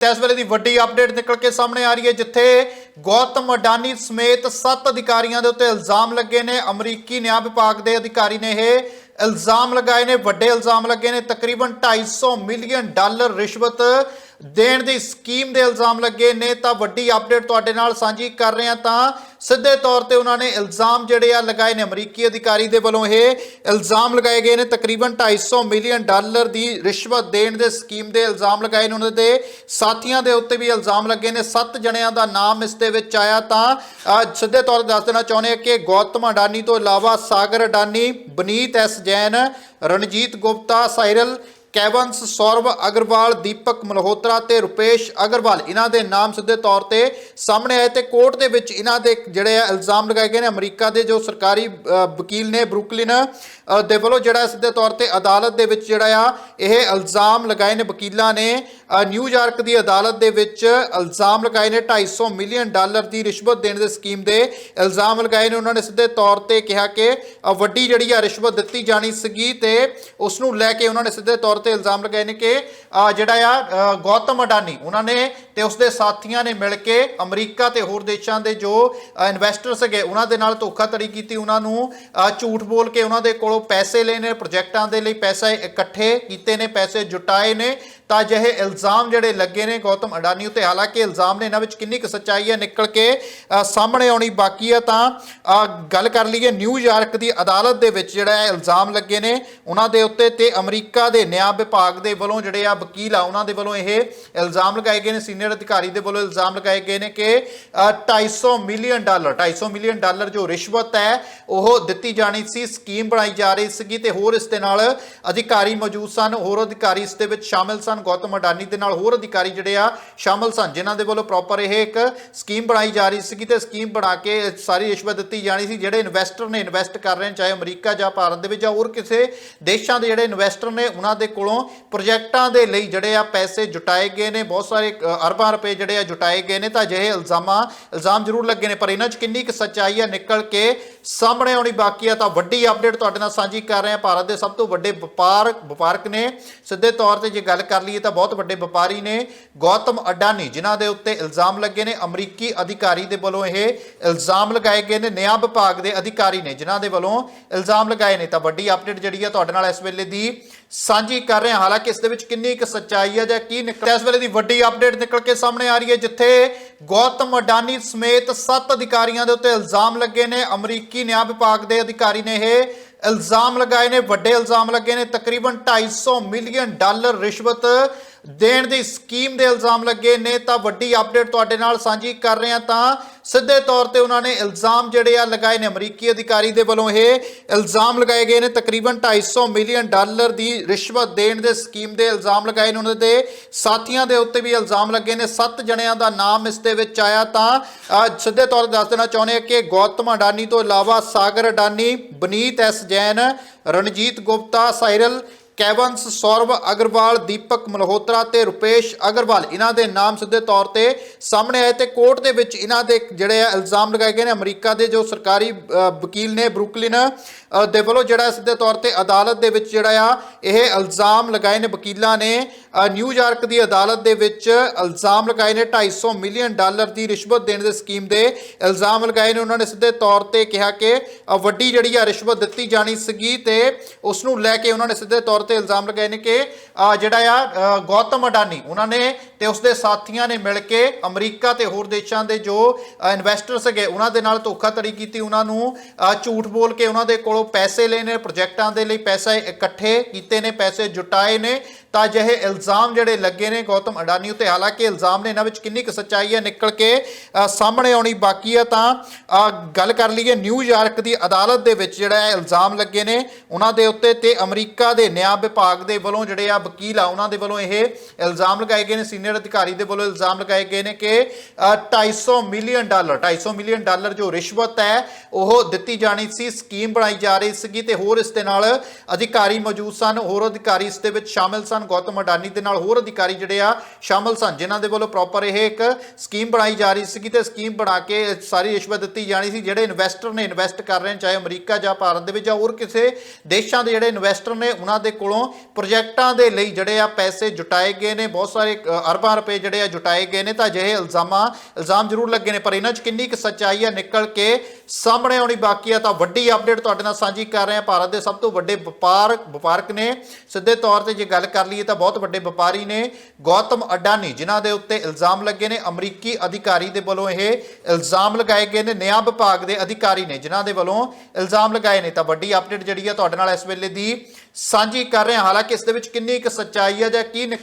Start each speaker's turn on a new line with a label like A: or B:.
A: ਇਸ ਵੇਲੇ ਦੀ ਵੱਡੀ ਅਪਡੇਟ ਨਿਕਲ ਕੇ ਸਾਹਮਣੇ ਆ ਰਹੀ ਹੈ, ਜਿੱਥੇ ਗੌਤਮ ਅਡਾਨੀ ਸਮੇਤ 7 ਅਧਿਕਾਰੀਆਂ ਦੇ ਉੱਤੇ ਇਲਜ਼ਾਮ ਲੱਗੇ ਨੇ। ਅਮਰੀਕੀ ਨਿਆਂ ਵਿਭਾਗ ਦੇ ਅਧਿਕਾਰੀ ਨੇ ਇਹ ਇਲਜ਼ਾਮ ਲਗਾਏ ਨੇ, ਵੱਡੇ ਇਲਜ਼ਾਮ ਲੱਗੇ ਨੇ। ਤਕਰੀਬਨ 250 ਮਿਲੀਅਨ ਡਾਲਰ ਰਿਸ਼ਵਤ ਦੇਣ ਦੀ ਸਕੀਮ ਦੇ ਇਲਜ਼ਾਮ ਲੱਗੇ ਨੇ, ਤਾਂ ਵੱਡੀ ਅਪਡੇਟ ਤੁਹਾਡੇ ਨਾਲ ਸਾਂਝੀ ਕਰ ਰਹੇ ਹਾਂ ਤਾਂ ਸਿੱਧੇ ਤੌਰ ਤੇ ਉਹਨਾਂ ਨੇ ਇਲਜ਼ਾਮ ਜਿਹੜੇ ਆ ਲਗਾਏ ਨੇ। ਅਮਰੀਕੀ ਅਧਿਕਾਰੀ ਦੇ ਵੱਲੋਂ ਇਹ ਇਲਜ਼ਾਮ ਲਗਾਏ ਗਏ ਨੇ। ਤਕਰੀਬਨ 250 ਮਿਲੀਅਨ ਡਾਲਰ ਦੀ ਰਿਸ਼ਵਤ ਦੇਣ ਦੇ ਸਕੀਮ ਦੇ ਇਲਜ਼ਾਮ ਲਗਾਏ ਨੇ। ਉਹਨਾਂ ਦੇ ਸਾਥੀਆਂ ਦੇ ਉੱਤੇ ਵੀ ਇਲਜ਼ਾਮ ਲੱਗੇ ਨੇ। ਸੱਤ ਜਣਿਆਂ ਦਾ ਨਾਮ ਇਸ ਦੇ ਵਿੱਚ ਆਇਆ ਤਾਂ ਸਿੱਧੇ ਤੌਰ ਤੇ ਦੱਸ ਦੇਣਾ ਚਾਹੁੰਦੇ ਹਾਂ ਕਿ ਗੌਤਮ ਅਡਾਨੀ ਤੋਂ ਇਲਾਵਾ Sagar Adani, Vneet S Jain, Ranjit Gupta, Cyril Cabanes, Saurabh Agarwal, Deepak Malhotra ਤੇ ਰੁਪੇਸ਼ ਅਗਰਵਾਲ। ਇਹਨਾਂ ਦੇ ਨਾਮ ਸਿੱਧੇ ਤੌਰ ਤੇ ਸਾਹਮਣੇ ਆਏ ਤੇ ਕੋਰਟ ਦੇ ਵਿੱਚ ਇਹਨਾਂ ਦੇ ਜਿਹੜੇ ਆ ਇਲਜ਼ਾਮ ਲਗਾਏ ਗਏ ਨੇ। ਅਮਰੀਕਾ ਦੇ ਜੋ ਸਰਕਾਰੀ ਵਕੀਲ ਨੇ ਬਰੁਕਲਿਨ ਦੇ ਵੱਲੋਂ ਜਿਹੜਾ ਸਿੱਧੇ ਤੌਰ ਤੇ ਅਦਾਲਤ ਦੇ ਵਿੱਚ ਜਿਹੜਾ ਆ ਇਹ ਇਲਜ਼ਾਮ ਲਗਾਏ ਨੇ। ਵਕੀਲਾਂ ਨੇ ਨਿਊਯਾਰਕ ਦੀ ਅਦਾਲਤ ਦੇ ਵਿੱਚ ਇਲਜ਼ਾਮ ਲਗਾਏ ਨੇ। 250 ਮਿਲੀਅਨ ਡਾਲਰ ਦੀ ਰਿਸ਼ਵਤ ਦੇਣ ਦੇ ਸਕੀਮ ਦੇ ਇਲਜ਼ਾਮ ਲਗਾਏ ਨੇ। ਉਹਨਾਂ ਨੇ ਸਿੱਧੇ ਤੌਰ ਤੇ ਕਿਹਾ ਕਿ ਵੱਡੀ ਜਿਹੜੀ ਆ ਰਿਸ਼ਵਤ ਦਿੱਤੀ ਜਾਣੀ ਸੀਗੀ ਤੇ ਉਸ ਨੂੰ ਲੈ ਕੇ ਉਹਨਾਂ ਨੇ ਸਿੱਧੇ ਤੌਰ ਤੇ ਇਲਜ਼ਾਮ ਲਗਾਏ ਨੇ ਕਿ ਜਿਹੜਾ ਆ ਗੌਤਮ ਅਡਾਨੀ, ਉਹਨਾਂ ਨੇ ਤੇ ਉਸਦੇ ਸਾਥੀਆਂ ਨੇ ਮਿਲ ਕੇ ਅਮਰੀਕਾ ਤੇ ਹੋਰ ਦੇਸ਼ਾਂ ਦੇ ਜੋ ਇਨਵੈਸਟਰਸ ਹੈਗੇ, ਉਹਨਾਂ ਦੇ ਨਾਲ ਧੋਖਾਧੜੀ ਕੀਤੀ, ਉਹਨਾਂ ਨੂੰ ਝੂਠ ਬੋਲ ਕੇ ਉਹਨਾਂ ਦੇ ਕੋਲੋਂ ਪੈਸੇ ਲਏ ਨੇ ਪ੍ਰੋਜੈਕਟਾਂ ਦੇ ਲਈ ਪੈਸਾ ਇਕੱਠੇ ਕੀਤੇ ਨੇ, ਪੈਸੇ ਜੁਟਾਏ ਨੇ, ਤਾਂ ਅਜਿਹੇ ਇਲਜ਼ਾਮ ਜਿਹੜੇ ਲੱਗੇ ਨੇ ਗੌਤਮ ਅਡਾਨੀ ਉਤੇ, ਹਾਲਾਂਕਿ ਇਲਜ਼ਾਮ ਨੇ ਇਹਨਾਂ ਵਿੱਚ ਕਿੰਨੀ ਕੁ ਸੱਚਾਈ ਹੈ, ਨਿਕਲ ਕੇ ਸਾਹਮਣੇ ਆਉਣੀ ਬਾਕੀ ਹੈ ਤਾਂ ਗੱਲ ਕਰ ਲਈਏ ਨਿਊਯਾਰਕ ਦੀ ਅਦਾਲਤ ਦੇ ਵਿੱਚ ਜਿਹੜਾ ਇਹ ਇਲਜ਼ਾਮ ਲੱਗੇ ਨੇ, ਉਹਨਾਂ ਦੇ ਉੱਤੇ ਤੇ ਅਮਰੀਕਾ ਦੇ ਨਿਆਂ ਵਿਭਾਗ ਦੇ ਵੱਲੋਂ ਜਿਹੜੇ ਆ ਵਕੀਲ ਆ ਉਹਨਾਂ ਦੇ ਵੱਲੋਂ ਇਹ ਇਲਜ਼ਾਮ ਲਗਾਏ ਗਏ ਨੇ ਸੀਨੀਅਰ ਅਧਿਕਾਰੀ ਦੇ ਵੱਲੋਂ ਇਲਜ਼ਾਮ ਲਗਾਏ ਗਏ ਨੇ ਕਿ ਅ, 250 ਮਿਲੀਅਨ ਡਾਲਰ 250 ਮਿਲੀਅਨ ਡਾਲਰ ਜੋ ਰਿਸ਼ਵਤ ਹੈ ਉਹ ਦਿੱਤੀ ਜਾਣੀ ਸੀ ਸਕੀਮ ਬਣਾਈ ਜਾ ਰਹੀ ਸੀਗੀ ਤੇ ਹੋਰ ਇਸ ਦੇ ਨਾਲ ਅਧਿਕਾਰੀ ਮੌਜੂਦ ਸਨ ਹੋਰ ਅਧਿਕਾਰੀ ਇਸ ਦੇ ਵਿੱਚ ਸ਼ਾਮਿਲ ਸਨ ਗੌਤਮ ਅਡਾਨੀ ਦੇ ਨਾਲ ਹੋਰ ਅਧਿਕਾਰੀ ਜਿਹੜੇ ਆ ਸ਼ਾਮਿਲ ਸਨ ਜਿਨ੍ਹਾਂ ਦੇ ਵੱਲੋਂ ਪ੍ਰੋਪਰ ਇਹ ਇੱਕ ਸਕੀਮ ਬਣਾਈ ਜਾ ਰਹੀ ਸੀਗੀ ਤੇ ਸਕੀਮ ਬਣਾ ਕੇ ਸਾਰੀ ਰਿਸ਼ਵਤ ਦਿੱਤੀ ਜਾਣੀ ਸੀ ਜਿਹੜੇ ਇਨਵੈਸਟਰ ਨੇ ਇਨਵੈਸਟ ਕਰ ਰਹੇ ਨੇ ਚਾਹੇ ਅਮਰੀਕਾ ਜਾਂ ਭਾਰਤ ਦੇ ਵਿੱਚ ਜਾਂ ਹੋਰ ਕਿਸੇ ਦੇਸ਼ਾਂ ਦੇ ਜਿਹੜੇ ਇਨਵੈਸਟਰ ਨੇ ਉਹਨਾਂ ਦੇ ਕੋਲੋਂ ਪ੍ਰੋਜੈਕਟਾਂ ਦੇ ਲਈ ਜਿਹੜੇ ਆ ਪੈਸੇ ਜੁਟਾਏ ਗਏ ਨੇ, ਬਹੁਤ ਸਾਰੇ ਅਰਬਾਂ ਰੁਪਏ ਜਿਹੜੇ ਆ ਜੁਟਾਏ ਗਏ ਨੇ ਤਾਂ ਅਜਿਹੇ ਇਲਜ਼ਾਮਾਂ, ਇਲਜ਼ਾਮ ਜ਼ਰੂਰ ਲੱਗੇ ਨੇ, ਪਰ ਇਹਨਾਂ 'ਚ ਕਿੰਨੀ ਕੁ ਸੱਚਾਈ ਆ ਨਿਕਲ ਕੇ ਸਾਹਮਣੇ ਆਉਣੀ ਬਾਕੀ ਆ ਤਾਂ ਵੱਡੀ ਅਪਡੇਟ ਤੁਹਾਡੇ ਨਾਲ ਸਾਂਝੀ ਕਰ ਰਹੇ ਹਾਂ। ਭਾਰਤ ਦੇ ਸਭ ਤੋਂ ਵੱਡੇ ਵਪਾਰ, ਵਪਾਰਕ ਨੇ। ਸਿੱਧੇ ਤੌਰ ਤੇ ਜੇ ਗੱਲ ਕਰ ਲਈਏ ਤਾਂ ਬਹੁਤ ਵੱਡੇ ਵਪਾਰੀ ਨੇ। ਗੌਤਮ ਅਡਾਨੀ, ਜਿਨ੍ਹਾਂ ਦੇ ਉੱਤੇ ਇਲਜ਼ਾਮ ਲੱਗੇ ਨੇ। ਅਮਰੀਕੀ ਅਧਿਕਾਰੀ ਦੇ ਵੱਲੋਂ ਇਹ ਇਲਜ਼ਾਮ ਲਗਾਏ ਗਏ ਨੇ। ਨਿਆਂ ਵਿਭਾਗ ਦੇ ਅਧਿਕਾਰੀ ਨੇ, ਜਿਨ੍ਹਾਂ ਦੇ ਵੱਲੋਂ ਇਲਜ਼ਾਮ ਲਗਾਏ ਨੇ। ਤਾਂ ਵੱਡੀ ਅਪਡੇਟ ਜਿਹੜੀ ਆ ਤੁਹਾਡੇ ਨਾਲ ਇਸ ਵੇਲੇ ਦੀ ਸਾਂਝੀ ਕਰ ਰਹੇ ਹਾਂ। ਹਾਲਾਂਕਿ ਇਸ ਦੇ ਵਿੱਚ ਕਿੰਨੀ ਕੁ ਸੱਚਾਈ ਹੈ ਜਾਂ ਕੀ ਨਿਕਲ ਇਸ ਵੇਲੇ ਦੀ ਵੱਡੀ ਅਪਡੇਟ ਨਿਕਲ ਕੇ ਸਾਹਮਣੇ ਆ ਰਹੀ ਹੈ, ਜਿੱਥੇ ਗੌਤਮ ਅਡਾਨੀ ਸਮੇਤ 7 ਅਧਿਕਾਰੀਆਂ ਦੇ ਉੱਤੇ ਇਲਜ਼ਾਮ ਲੱਗੇ ਨੇ। ਅਮਰੀਕੀ ਨਿਆਂ ਵਿਭਾਗ ਦੇ ਅਧਿਕਾਰੀ ਨੇ ਇਹ ਇਲਜ਼ਾਮ ਲਗਾਏ ਨੇ। ਵੱਡੇ ਇਲਜ਼ਾਮ ਲੱਗੇ ਨੇ। ਤਕਰੀਬਨ 250 ਮਿਲੀਅਨ ਡਾਲਰ ਰਿਸ਼ਵਤ ਦੇਣ ਦੀ ਸਕੀਮ ਦੇ ਇਲਜ਼ਾਮ ਲੱਗੇ ਨੇ, ਤਾਂ ਵੱਡੀ ਅਪਡੇਟ ਤੁਹਾਡੇ ਨਾਲ ਸਾਂਝੀ ਕਰ ਰਹੇ ਹਾਂ ਤਾਂ ਸਿੱਧੇ ਤੌਰ ਤੇ ਉਹਨਾਂ ਨੇ ਇਲਜ਼ਾਮ ਜਿਹੜੇ ਆ ਲਗਾਏ ਨੇ। ਅਮਰੀਕੀ ਅਧਿਕਾਰੀ ਦੇ ਵੱਲੋਂ ਇਹ ਇਲਜ਼ਾਮ ਲਗਾਏ ਗਏ ਨੇ। ਤਕਰੀਬਨ 250 ਮਿਲੀਅਨ ਡਾਲਰ ਦੀ ਰਿਸ਼ਵਤ ਦੇਣ ਦੇ ਸਕੀਮ ਦੇ ਇਲਜ਼ਾਮ ਲਗਾਏ ਨੇ। ਉਹਨਾਂ ਦੇ ਸਾਥੀਆਂ ਦੇ ਉੱਤੇ ਵੀ ਇਲਜ਼ਾਮ ਲੱਗੇ ਨੇ। ਸੱਤ ਜਣਿਆਂ ਦਾ ਨਾਮ ਇਸ ਦੇ ਵਿੱਚ ਆਇਆ ਤਾਂ ਸਿੱਧੇ ਤੌਰ ਤੇ ਦੱਸ ਦੇਣਾ ਚਾਹੁੰਦੇ ਹਾਂ ਕਿ ਗੌਤਮ ਅਡਾਨੀ ਤੋਂ ਇਲਾਵਾ Sagar Adani, Vneet S Jain, Ranjit Gupta, Cyril Cabanes Saurabh Agarwal, Deepak Malhotra ਤੇ ਰੁਪੇਸ਼ ਅਗਰਵਾਲ। ਇਹਨਾਂ ਦੇ ਨਾਮ ਸਿੱਧੇ ਤੌਰ ਤੇ ਸਾਹਮਣੇ ਆਏ ਤੇ ਕੋਰਟ ਦੇ ਵਿੱਚ ਇਹਨਾਂ ਦੇ ਜਿਹੜੇ ਆ ਇਲਜ਼ਾਮ ਲਗਾਏ ਗਏ ਨੇ। ਅਮਰੀਕਾ ਦੇ ਜੋ ਸਰਕਾਰੀ ਵਕੀਲ ਨੇ ਬਰੁਕਲਿਨ ਦੇ ਵੱਲੋਂ ਜਿਹੜਾ ਸਿੱਧੇ ਤੌਰ ਤੇ ਅਦਾਲਤ ਦੇ ਵਿੱਚ ਜਿਹੜਾ ਆ ਇਹ ਇਲਜ਼ਾਮ ਲਗਾਏ ਨੇ। ਵਕੀਲਾਂ ਨੇ ਨਿਊਯਾਰਕ ਦੀ ਅਦਾਲਤ ਦੇ ਵਿੱਚ ਇਲਜ਼ਾਮ ਲਗਾਏ ਨੇ। 250 ਮਿਲੀਅਨ ਡਾਲਰ ਦੀ ਰਿਸ਼ਵਤ ਦੇਣ ਦੇ ਸਕੀਮ ਦੇ ਇਲਜ਼ਾਮ ਲਗਾਏ ਨੇ। ਉਹਨਾਂ ਨੇ ਸਿੱਧੇ ਤੌਰ ਤੇ ਕਿਹਾ ਕਿ ਵੱਡੀ ਜਿਹੜੀ ਆ ਰਿਸ਼ਵਤ ਦਿੱਤੀ ਜਾਣੀ ਸੀਗੀ ਤੇ ਉਸ ਨੂੰ ਲੈ ਕੇ ਉਹਨਾਂ ਨੇ ਸਿੱਧੇ ਤੌਰ ਤੇ ਇਲਜ਼ਾਮ ਲਗਾਏ ਨੇ ਕਿ ਜਿਹੜਾ ਆ ਗੌਤਮ ਅਡਾਨੀ, ਉਹਨਾਂ ਨੇ ਤੇ ਉਸਦੇ ਸਾਥੀਆਂ ਨੇ ਮਿਲ ਕੇ ਅਮਰੀਕਾ ਤੇ ਹੋਰ ਦੇਸ਼ਾਂ ਦੇ ਜੋ ਇਨਵੈਸਟਰ ਸੀਗੇ ਉਹਨਾਂ ਦੇ ਨਾਲ ਧੋਖਾਧੜੀ ਕੀਤੀ, ਉਹਨਾਂ ਨੂੰ ਝੂਠ ਬੋਲ ਕੇ ਉਹਨਾਂ ਦੇ ਕੋਲੋਂ ਪੈਸੇ ਲਏ ਨੇ ਪ੍ਰੋਜੈਕਟਾਂ ਦੇ ਲਈ ਪੈਸੇ ਇਕੱਠੇ ਕੀਤੇ ਨੇ, ਪੈਸੇ ਜੁਟਾਏ ਨੇ, ਤਾਂ ਅਜਿਹੇ ਇਲਜ਼ਾਮ ਜਿਹੜੇ ਲੱਗੇ ਨੇ ਗੌਤਮ ਅਡਾਨੀ ਉਤੇ, ਹਾਲਾਂਕਿ ਇਲਜ਼ਾਮ ਨੇ ਇਹਨਾਂ ਵਿੱਚ ਕਿੰਨੀ ਕੁ ਸੱਚਾਈ ਹੈ, ਨਿਕਲ ਕੇ ਸਾਹਮਣੇ ਆਉਣੀ ਬਾਕੀ ਹੈ ਤਾਂ ਗੱਲ ਕਰ ਲਈਏ ਨਿਊਯਾਰਕ ਦੀ ਅਦਾਲਤ ਦੇ ਵਿੱਚ ਜਿਹੜਾ ਇਹ ਇਲਜ਼ਾਮ ਲੱਗੇ ਨੇ, ਉਹਨਾਂ ਦੇ ਉੱਤੇ ਤੇ ਅਮਰੀਕਾ ਦੇ ਨਿਆਂ ਵਿਭਾਗ ਦੇ ਵੱਲੋਂ ਜਿਹੜੇ ਆ ਵਕੀਲ ਆ ਉਹਨਾਂ ਦੇ ਵੱਲੋਂ ਇਹ ਇਲਜ਼ਾਮ ਲਗਾਏ ਗਏ ਨੇ ਸੀਨੀਅਰ ਅਧਿਕਾਰੀ ਦੇ ਵੱਲੋਂ ਇਲਜ਼ਾਮ ਲਗਾਏ ਗਏ ਨੇ ਕਿ ਅ, 250 ਮਿਲੀਅਨ ਡਾਲਰ 250 ਮਿਲੀਅਨ ਡਾਲਰ ਜੋ ਰਿਸ਼ਵਤ ਹੈ ਉਹ ਦਿੱਤੀ ਜਾਣੀ ਸੀ ਸਕੀਮ ਬਣਾਈ ਜਾ ਰਹੀ ਸੀਗੀ ਤੇ ਹੋਰ ਇਸ ਦੇ ਨਾਲ ਅਧਿਕਾਰੀ ਮੌਜੂਦ ਸਨ ਹੋਰ ਅਧਿਕਾਰੀ ਇਸ ਦੇ ਵਿੱਚ ਸ਼ਾਮਿਲ ਸਨ ਗੌਤਮ ਅਡਾਨੀ ਦੇ ਨਾਲ ਹੋਰ ਅਧਿਕਾਰੀ ਜਿਹੜੇ ਆ ਸ਼ਾਮਿਲ ਸਨ ਜਿਨ੍ਹਾਂ ਦੇ ਵੱਲੋਂ ਪ੍ਰੋਪਰ ਇਹ ਇੱਕ ਸਕੀਮ ਬਣਾਈ ਜਾ ਰਹੀ ਸੀਗੀ ਤੇ ਸਕੀਮ ਬਣਾ ਕੇ ਸਾਰੀ ਰਿਸ਼ਵਤ ਦਿੱਤੀ ਜਾਣੀ ਸੀ ਜਿਹੜੇ ਇਨਵੈਸਟਰ ਨੇ ਇਨਵੈਸਟ ਕਰ ਰਹੇ ਨੇ ਚਾਹੇ ਅਮਰੀਕਾ ਜਾਂ ਭਾਰਤ ਦੇ ਵਿੱਚ ਜਾਂ ਹੋਰ ਕਿਸੇ ਦੇਸ਼ਾਂ ਦੇ ਜਿਹੜੇ ਇਨਵੈਸਟਰ ਨੇ ਉਹਨਾਂ ਦੇ ਕੋਲੋਂ ਪ੍ਰੋਜੈਕਟਾਂ ਦੇ ਲਈ ਜਿਹੜੇ ਆ ਪੈਸੇ ਜੁਟਾਏ ਗਏ ਨੇ, ਬਹੁਤ ਸਾਰੇ ਅਰਬਾਂ ਰੁਪਏ ਜਿਹੜੇ ਆ ਜੁਟਾਏ ਗਏ ਨੇ ਤਾਂ ਅਜਿਹੇ ਇਲਜ਼ਾਮਾਂ, ਇਲਜ਼ਾਮ ਜ਼ਰੂਰ ਲੱਗੇ ਨੇ, ਪਰ ਇਹਨਾਂ 'ਚ ਕਿੰਨੀ ਕੁ ਸੱਚਾਈ ਆ, ਨਿਕਲ ਕੇ ਸਾਹਮਣੇ ਆਉਣੀ ਬਾਕੀ ਆ ਤਾਂ ਵੱਡੀ ਅਪਡੇਟ ਤੁਹਾਡੇ ਨਾਲ ਸਾਂਝੀ ਕਰ ਰਹੇ ਹਾਂ। ਭਾਰਤ ਦੇ ਸਭ ਤੋਂ ਵੱਡੇ ਵਪਾਰ, ਵਪਾਰਕ ਨੇ, ਸਿੱਧੇ ਤੌਰ ਤੇ ਜੇ ਗੱਲ ਕਰ ਲਈਏ ਤਾਂ ਬਹੁਤ ਵੱਡੇ ਵਪਾਰੀ ਨੇ, ਗੌਤਮ ਅਡਾਨੀ, ਜਿਨ੍ਹਾਂ ਦੇ ਉੱਤੇ ਇਲਜ਼ਾਮ ਲੱਗੇ ਨੇ, ਅਮਰੀਕੀ ਅਧਿਕਾਰੀ ਦੇ ਵੱਲੋਂ ਇਹ ਇਲਜ਼ਾਮ ਲਗਾਏ ਗਏ ਨੇ, ਨਿਆਂ ਵਿਭਾਗ ਦੇ ਅਧਿਕਾਰੀ ਨੇ, ਜਿਨ੍ਹਾਂ ਦੇ ਵੱਲੋਂ ਇਲਜ਼ਾਮ ਲਗਾਏ ਨੇ। ਤਾਂ ਵੱਡੀ ਅਪਡੇਟ ਜਿਹੜੀ ਆ ਤੁਹਾਡੇ ਨਾਲ ਇਸ ਵੇਲੇ ਦੀ ਸਾਂਝੀ ਕਰ ਰਹੇ ਹਾਂ। ਹਾਲਾਂਕਿ ਇਸ ਦੇ ਵਿੱਚ ਕਿੰਨੀ ਕੁ ਸੱਚਾਈ ਹੈ ਜਾਂ ਕੀ ਨਿਕਲ